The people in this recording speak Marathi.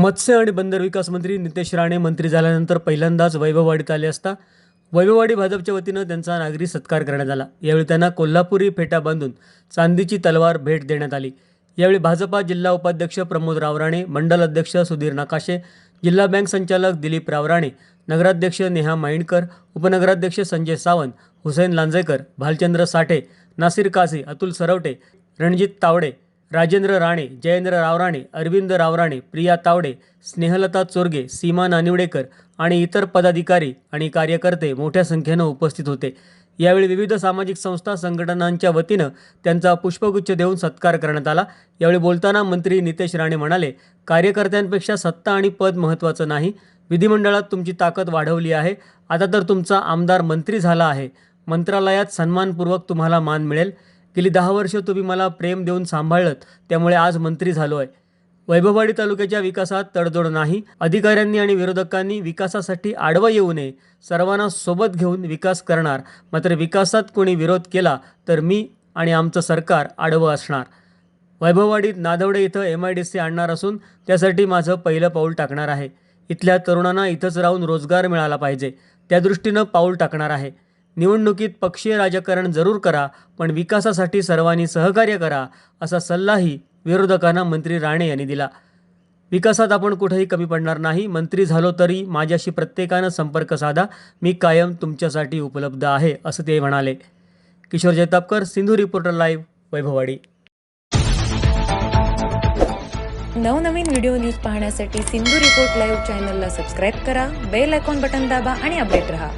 मत्स्य आणि बंदर विकास मंत्री नितेश राणे मंत्री झाल्यानंतर पहिल्यांदाच वैभववाडीत आले असता वैभववाडी भाजपच्या वतीनं त्यांचा नागरी सत्कार करण्यात आला. यावेळी त्यांना कोल्हापुरी फेटा बांधून चांदीची तलवार भेट देण्यात आली. यावेळी भाजपा जिल्हा उपाध्यक्ष प्रमोद रावराणे मंडल अध्यक्ष सुधीर नकाशे जिल्हा बँक संचालक दिलीप रावराणे नगराध्यक्ष नेहा माइंडकर उपनगराध्यक्ष संजय सावंत हुसेन लांजेकर भालचंद्र साठे नासिर काझी अतुल सरवटे रणजित तावडे राजेंद्र राणे जयेंद्र रावराणे अरविंद रावराणे प्रिया तावडे स्नेहलता चोरगे सीमा नानिवडेकर आणि इतर पदाधिकारी आणि कार्यकर्ते मोठ्या संख्येनं उपस्थित होते. यावेळी विविध सामाजिक संस्था संघटनांच्या वतीनं त्यांचा पुष्पगुच्छ देऊन सत्कार करण्यात आला. यावेळी बोलताना मंत्री नितेश राणे म्हणाले कार्यकर्त्यांपेक्षा सत्ता आणि पद महत्त्वाचं नाही. विधिमंडळात तुमची ताकद वाढवली आहे. आता तर तुमचा आमदार मंत्री झाला आहे. मंत्रालयात सन्मानपूर्वक तुम्हाला मान मिळेल. गेली दहा वर्ष तुम्ही मला प्रेम देऊन सांभाळलं त्यामुळे आज मंत्री झालो आहे वैभववाडी तालुक्याच्या विकासात तडजोड नाही. अधिकाऱ्यांनी आणि विरोधकांनी विकासासाठी आडवं येऊ नये. सर्वांना सोबत घेऊन विकास करणार. मात्र विकासात कोणी विरोध केला तर मी आणि आमचं सरकार आडवं असणार. वैभववाडीत नादवडे इथं एम आय डी सी आणणार असून त्यासाठी माझं पहिलं पाऊल टाकणार आहे. इथल्या तरुणांना इथंच राहून रोजगार मिळाला पाहिजे. त्या दृष्टीनं पाऊल टाकणार आहे. निवडणुकीत पक्षीय राजकारण जरूर करा पण विकासासाठी सर्वांनी सहकार्य करा असा सल्लाही विरोधकांना मंत्री राणे यांनी दिला. विकासात आपण कुठेही कमी पडणार नाही मंत्री झालो तरी माझ्याशी प्रत्येकानं संपर्क साधा मी कायम तुमच्यासाठी उपलब्ध आहे असं ते म्हणाले. Kishore Jaitapkar Sindhu reporter live Vaibhavwadi. नवनवीन व्हिडिओ न्यूज पाहण्यासाठी सिंधू रिपोर्ट लाईव्ह चॅनलला सबस्क्राईब करा बेल आयकॉन बटन दाबा आणि अपडेट रहा.